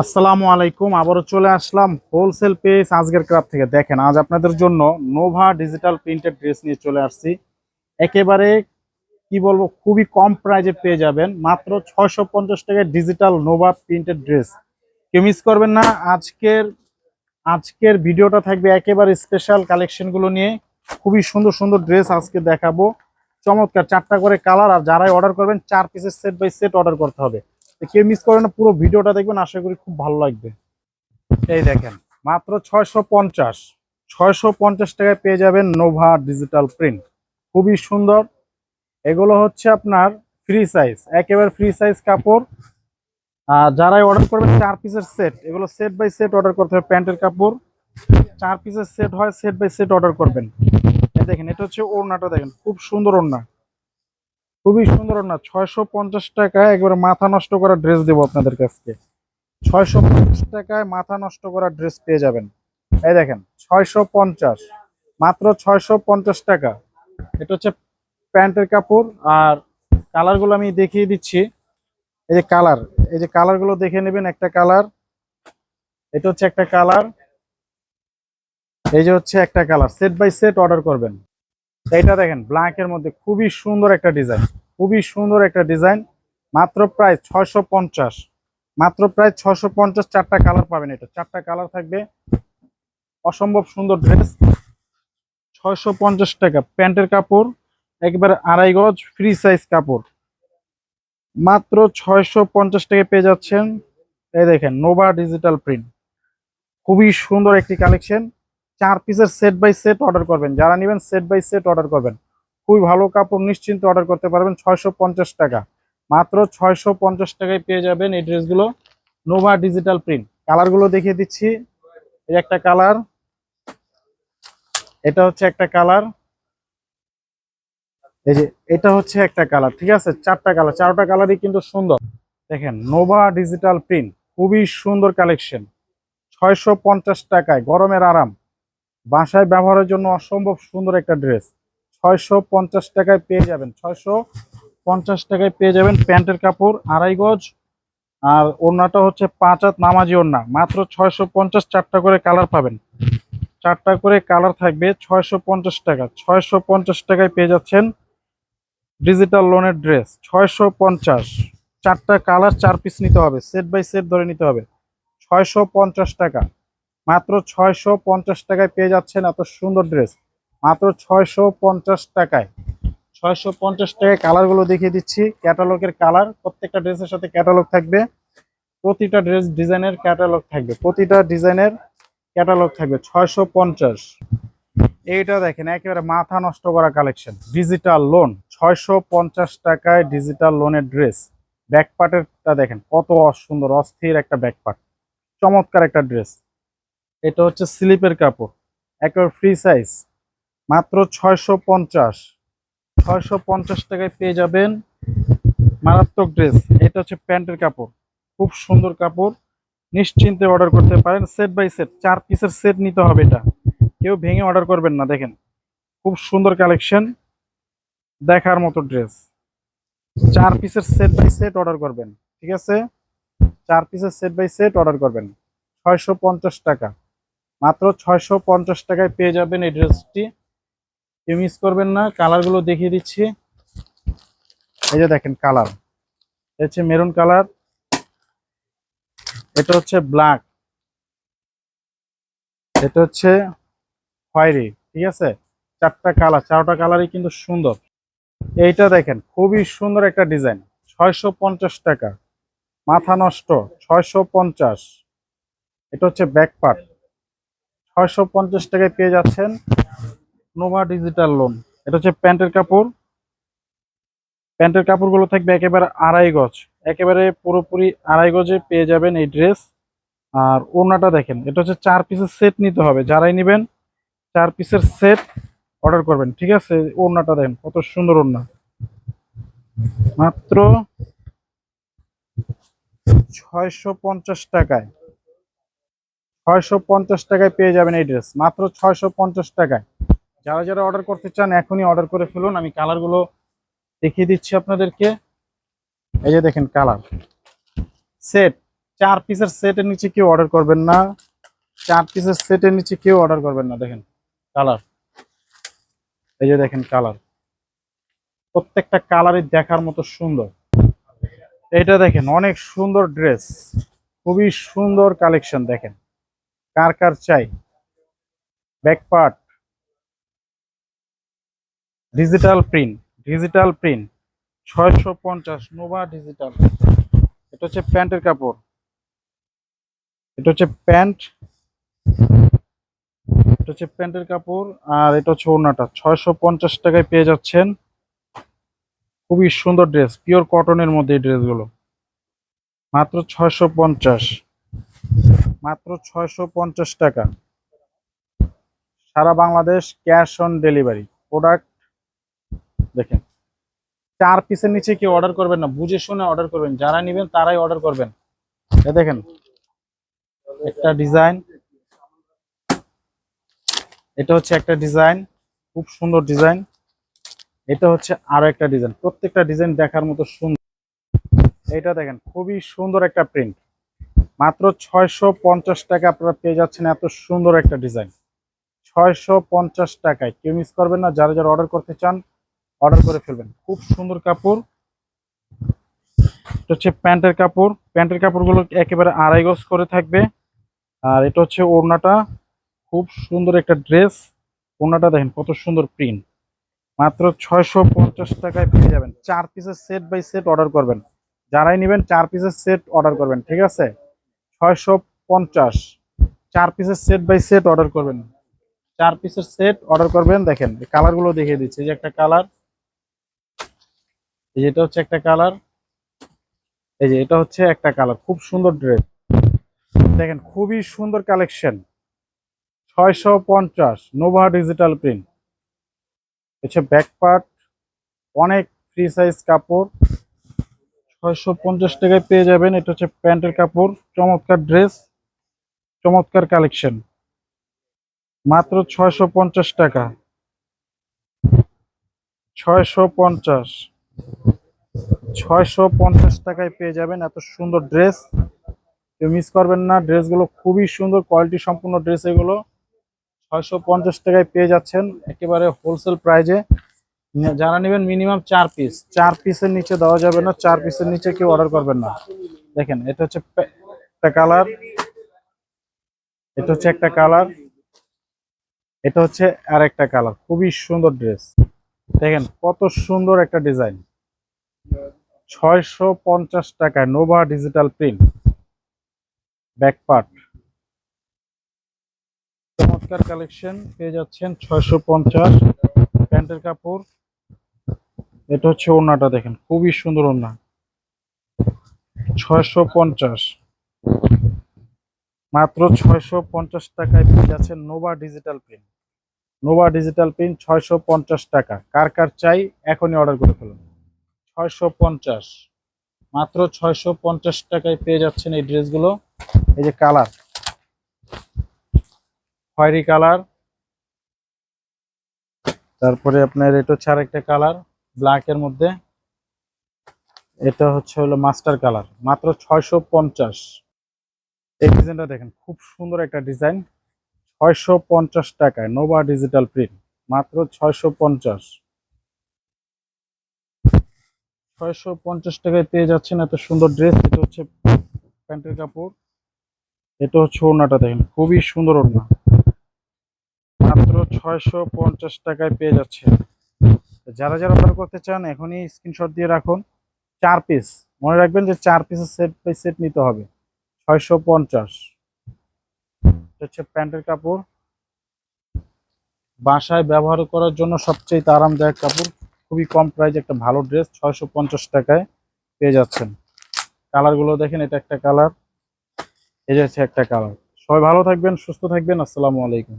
আসসালামু আলাইকুম, আবারও চলে আসলাম হোলসেল পেজ আজকের ক্রাব থেকে। দেখেন, আজ আপনাদের জন্য নোভা ডিজিটাল প্রিন্টেড ড্রেস নিয়ে চলে আসছি। একেবারে, কি বলব, খুবই কম প্রাইজে পেয়ে যাবেন। মাত্র ছয়শো পঞ্চাশ টাকায় ডিজিটাল নোভা প্রিন্টেড ড্রেস কেউ মিস করবেন না, আজকের আজকের ভিডিওটা থাকবে একেবারে স্পেশাল কালেকশনগুলো নিয়ে। খুবই সুন্দর সুন্দর ড্রেস আজকে দেখাবো। চমৎকার, চারটা করে কালার আর যারাই অর্ডার করবেন, চার পিসের সেট বাই সেট অর্ডার করতে হবে। কেউ মিস করেন না, পুরো ভিডিওটা দেখবেন, আশা করি খুব ভালো লাগবে। এই দেখেন, মাত্র ছয়শো পঞ্চাশ ছয়শো পঞ্চাশ টাকায় পেয়ে যাবেন নোভা ডিজিটাল প্রিন্ট। খুবই সুন্দর। এগুলো হচ্ছে আপনার ফ্রি সাইজ একেবারে ফ্রি সাইজ কাপড়। যারাই অর্ডার করবেন, চার পিসের সেট এগুলো সেট বাই সেট অর্ডার করতে হবে, প্যান্টের কাপড়। চার পিসের সেট হয় সেট বাই সেট অর্ডার করবেন। দেখেন, এটা হচ্ছে ওড়নাটা দেখেন, খুব সুন্দর ওড়না। খুবই সুন্দর না, ছয়শো পঞ্চাশ টাকায় একবারে মাথা নষ্ট করা ড্রেস দেবো আপনাদের কাছকে ছয়শো পঞ্চাশ টাকায় মাথা নষ্ট করা ড্রেস পেয়ে যাবেন। এই দেখেন, ছয়শো পঞ্চাশ, মাত্র ছয়শো পঞ্চাশ টাকা। এটা হচ্ছে প্যান্টের কাপড় আর কালারগুলো আমি দেখিয়ে দিচ্ছি। এই যে কালার, এই যে কালারগুলো দেখে নেবেন, একটা কালার, এটা হচ্ছে একটা কালার, এই যে হচ্ছে একটা colour. Set by set order করবেন। এইটা দেখেন ব্ল্যাকের মধ্যে খুবই সুন্দর একটা ডিজাইন খুবই সুন্দর একটা ডিজাইন মাত্র প্রায় ছয়শো পঞ্চাশ, মাত্র প্রায় ছয়শো পঞ্চাশ চারটা কালার পাবেন এটা। চারটা কালার থাকবে, অসম্ভব সুন্দর ড্রেস ছয়শো পঞ্চাশ টাকা। প্যান্টের কাপড়, একবারে আড়াই গজ ফ্রি সাইজ কাপড়। মাত্র ছয়শো পঞ্চাশ টাকা পেয়ে যাচ্ছেন, এই দেখেন নোভা ডিজিটাল প্রিন্ট খুবই সুন্দর একটি কালেকশন চার পিসের সেট বাই সেট অর্ডার করবেন। যারা নেবেন সেট বাই সেট অর্ডার করবেন। খুবই ভালো কাপড় নিশ্চিন্ত অর্ডার করতে পারবেন ছয়শো পঞ্চাশ টাকা। মাত্র ছয়শো পঞ্চাশ টাকায় পেয়ে যাবেন এই ড্রেসগুলো। নোভা ডিজিটাল প্রিন্ট কালারগুলো দেখিয়ে দিচ্ছি। এই একটা কালার। এটা হচ্ছে একটা কালার। এই যে, এটা হচ্ছে একটা কালার, ঠিক আছে? চারটা কালার। চারটা কালারই কিন্তু সুন্দর। দেখেন নোভা ডিজিটাল প্রিন্ট খুবই সুন্দর কালেকশন ছয়শো পঞ্চাশ টাকায়, গরমের আরাম। বাসায় ব্যবহারের জন্য অসম্ভব সুন্দর একটা ড্রেস। ছয়শো পঞ্চাশ টাকায় পেয়ে যাবেন, ছয়শো পঞ্চাশ টাকায় পেয়ে যাবেন প্যান্টের কাপড়, আড়াই গজ। আর ওড়নাটা হচ্ছে পাঁচ হাত নামাজি ওড়না, মাত্র ছয়শো পঞ্চাশ চারটা করে কালার পাবেন। চারটা করে কালার থাকবে ছয়শো পঞ্চাশ টাকা, ছয়শো পঞ্চাশ টাকায় পেয়ে যাচ্ছেন ডিজিটাল লোনের ড্রেস, ছয়শো পঞ্চাশ। চারটা কালার, চার পিস নিতে হবে, সেট বাই সেট ধরে নিতে হবে। ছয়শো পঞ্চাশ টাকা। মাত্র ছয়শো পঞ্চাশ টাকায় পেয়ে যাচ্ছেন এত সুন্দর ড্রেস মাত্র ছয়শো পঞ্চাশ টাকায়। ছয়শো পঞ্চাশ টাকায় কালারগুলো দেখিয়ে দিচ্ছি। ক্যাটালগের কালার প্রত্যেকটা ড্রেসের সাথে ক্যাটালগ থাকবে। প্রতিটা ড্রেস ডিজাইনের ক্যাটালগ থাকবে। প্রতিটা ডিজাইনের ক্যাটালগ থাকবে। ছয়শো পঞ্চাশ। এইটা দেখেন, একেবারে মাথা নষ্ট করা কালেকশন ডিজিটাল লোন ছয়শো পঞ্চাশ টাকায় ডিজিটাল লোনের ড্রেস ব্যাকপার্টেরটা দেখেন, কত সুন্দর অস্থির একটা ব্যাকপার্ট চমৎকার একটা ড্রেস এটা হচ্ছে স্লিপের কাপড়, একবার ফ্রি সাইজ মাত্র ছয়শো পঞ্চাশ। ছয়শো পঞ্চাশ টাকায় পেয়ে যাবেন মারাত্মক ড্রেস এটা হচ্ছে প্যান্টের কাপড়। খুব সুন্দর কাপড়। নিশ্চিন্তে অর্ডার করতে পারেন। সেট বাই সেট চার পিসের সেট নিতে হবে এটা। কেউ ভেঙে অর্ডার করবেন না, দেখেন। খুব সুন্দর কালেকশন দেখার মতো ড্রেস চার পিসের সেট বাই সেট অর্ডার করবেন, ঠিক আছে? চার পিসের সেট বাই সেট অর্ডার করবেন। ছয়শো পঞ্চাশ টাকা। মাত্র ছয়শো পঞ্চাশ টাকায় পেয়ে যাবেন এই ড্রেসটি। কেউ মিস করবেন না, কালারগুলো দেখিয়ে দিচ্ছি। এই যে দেখেন কালার হচ্ছে মেরুন কালার, এটা হচ্ছে ব্ল্যাক, এটা হচ্ছে খয়েরি ঠিক আছে? চারটা কালার, চারটা কালারই কিন্তু সুন্দর। এইটা দেখেন, খুবই সুন্দর একটা ডিজাইন, ছয়শো পঞ্চাশ টাকা। মাথা নষ্ট, ছয়শো পঞ্চাশ। এটা হচ্ছে ব্যাক পার্ট। ছয়শো পঞ্চাশ টাকায় পেয়ে যাচ্ছেন নোভা ডিজিটাল লোন। এটা হচ্ছে প্যান্টের কাপড়। প্যান্টের কাপড়গুলো থাকবে একেবারে আড়াই গজ। একেবারে পুরোপুরি আড়াই গজে পেয়ে যাবেন এই ড্রেস। আর ওড়নাটা দেখেন, এটা হচ্ছে চার পিসের সেট নিতে হবে। যারাই নেবেন, চার পিসের সেট অর্ডার করবেন, ঠিক আছে? ওড়নাটা দেখেন, কত সুন্দর ওড়না। মাত্র ছয়শো পঞ্চাশ টাকায়। ছয়শো পঞ্চাশ টাকায় পেয়ে যাবেন এই ড্রেস মাত্র ছয়শো পঞ্চাশ টাকায়। যারা যারা অর্ডার করতে চান, এখনই অর্ডার করে ফেলুন। আমি কালারগুলো দেখিয়ে দিচ্ছি আপনাদেরকে। এই যে দেখেন কালার সেট চার পিসের সেটের নিচে কেউ অর্ডার করবেন না। চার পিসের সেটের নিচে কেউ অর্ডার করবেন না। দেখেন কালার এই যে দেখেন কালার প্রত্যেকটা কালারই দেখার মতো সুন্দর। এটা দেখেন, অনেক সুন্দর ড্রেস খুবই সুন্দর কালেকশন দেখেন। কার কার চাই? Back part digital print digital print ছয়শো পঞ্চাশ নোভা ডিজিটাল এটা হচ্ছে প্যান্টের কাপড়। এটা হচ্ছে প্যান্ট। এটা হচ্ছে প্যান্টের কাপড় আর এটা হচ্ছে ওড়নাটা। ছয়শো পঞ্চাশ টাকায় পেয়ে যাচ্ছেন। খুবই সুন্দর ড্রেস পিওর কটনের মধ্যে এই ড্রেসগুলো মাত্র ছয়শো পঞ্চাশ। মাত্র ছয়শো পঞ্চাশ টাকা। সারা Bangladesh cash on delivery. Product দেখেন। চার পিসের নিচে কেউ অর্ডার করবেন না, বুঝে শুনে অর্ডার করবেন। যারা নেবেন তারাই অর্ডার করবেন। দেখেন, একটা ডিজাইন। এটা হচ্ছে একটা ডিজাইন, খুব সুন্দর ডিজাইন। এটা হচ্ছে আরও একটা ডিজাইন। প্রত্যেকটা ডিজাইন দেখার মতো সুন্দর। এটা দেখেন, খুবই সুন্দর একটা প্রিন্ট। মাত্র ছয়শো পঞ্চাশ টাকা আপনারা পেয়ে যাচ্ছেন এত সুন্দর একটা ডিজাইন। ছয়শো পঞ্চাশ টাকায়। কেউ মিস করবেন না, যারা যারা অর্ডার করতে চান অর্ডার করে ফেলবেন। খুব সুন্দর কাপড়। এটা হচ্ছে প্যান্টের কাপড়। প্যান্টের কাপড়গুলো একেবারে আড়াই গজ করে থাকবে। আর এটা হচ্ছে ওড়নাটা। খুব সুন্দর একটা ড্রেস। ওড়নাটা দেখেন কত সুন্দর প্রিন্ট। মাত্র ছয়শো পঞ্চাশ টাকায় পেয়ে যাবেন। চার পিসের সেট বাই সেট অর্ডার করবেন। যারাই নেবেন, চার পিসের সেট অর্ডার করবেন। ঠিক আছে? ছয়শো পঞ্চাশ। চার পিসের সেট বাই সেট অর্ডার করবেন। চার পিসের সেট অর্ডার করবেন, দেখেন, এই কালারগুলো দেখিয়ে দিচ্ছি। যে একটা কালার এই যে এটা হচ্ছে একটা কালার এই যে এটা হচ্ছে একটা কালার খুব সুন্দর ড্রেস দেখেন, খুবই সুন্দর কালেকশন ছয়শো পঞ্চাশ নোভা ডিজিটাল প্রিন্ট হচ্ছে ব্যাক পার্ট অনেক ফ্রি সাইজ কাপড়। ছয়শো পঞ্চাশ টাকায় পেয়ে যাবেন। এটা হচ্ছে প্যান্টের কাপড়, চমৎকার ড্রেস, চমৎকার কালেকশন। মাত্র ছয়শো পঞ্চাশ টাকা। ছয়শো পঞ্চাশ। ছয়শো পঞ্চাশ টাকায় পেয়ে যাবেন এত সুন্দর ড্রেস। কেউ মিস করবেন না, ড্রেসগুলো খুবই সুন্দর, কোয়ালিটি সম্পূর্ণ ড্রেস এগুলো। ছয়শো পঞ্চাশ টাকায় পেয়ে যাচ্ছেন একেবারে হোলসেল প্রাইজে। যারা নেবেন মিনিমাম চার পিস চার পিসের নিচে দেওয়া যাবে না, চার পিসের নিচে কেউ অর্ডার করবেন না। দেখেন, এটা হচ্ছে একটা কালার এটা হচ্ছে একটা কালার এটা হচ্ছে আর একটা কালার খুবই সুন্দর ড্রেস দেখেন, কত সুন্দর একটা ডিজাইন ছয়শো পঞ্চাশ টাকায় nova digital print back part চমৎকার কালেকশন পেয়ে যাচ্ছেন ছয়শো পঞ্চাশ। প্যান্টের কাপড়। এটা হচ্ছে ওড়নাটা দেখেন, খুবই সুন্দর ওড়না। ছয়শো পঞ্চাশ। মাত্র ছয়শো পঞ্চাশ টাকায় পেয়ে যাচ্ছেন nova digital print nova digital print ছয়শো পঞ্চাশ টাকা। কার কার চাই, এখনই অর্ডার করে ফেলুন। ছয়শো পঞ্চাশ। মাত্র ছয়শো পঞ্চাশ টাকায় পেয়ে যাচ্ছেন এই ড্রেসগুলো। এই যে কালার। খয়েরি কালার। তারপরে আপনার এটা হচ্ছে আরেকটা কালার। ব্ল্যাক এর মধ্যে। এটা হচ্ছে হলো মাস্টার কালার মাত্র ছয়শো পঞ্চাশ। এই ডিজাইনটা দেখেন, খুব সুন্দর একটা ডিজাইন ছয়শো পঞ্চাশ টাকায় নোভা ডিজিটাল প্রিন্ট মাত্র ছয়শো পঞ্চাশ। ছয়শো পঞ্চাশ টাকায় পেয়ে যাচ্ছেন এত সুন্দর ড্রেস এটা হচ্ছে প্যান্টের কাপড়। এটা হচ্ছে ওড়নাটা দেখেন, খুবই সুন্দর ওড়না। মাত্র ছয়শো পঞ্চাশ টাকায় পেয়ে যাচ্ছে যারা যারা অর্ডার করতে চান, এখনই স্ক্রিনশট দিয়ে রাখুন। চার পিস মনে রাখবেন যে চার পিসের সেট বাই সেট নিতে হবে। ছয়শো পঞ্চাশ। হচ্ছে প্যান্টের কাপড়। বাসায় ব্যবহার করার জন্য সবচেয়ে আরামদায়ক কাপড়। খুবই কম প্রাইস একটা ভালো ড্রেস ছয়শো পঞ্চাশ টাকায় পেয়ে যাচ্ছেন। কালারগুলো দেখেন, এটা একটা কালার এই যে হচ্ছে একটা কালার সবাই ভালো থাকবেন, সুস্থ থাকবেন। আসসালামু আলাইকুম।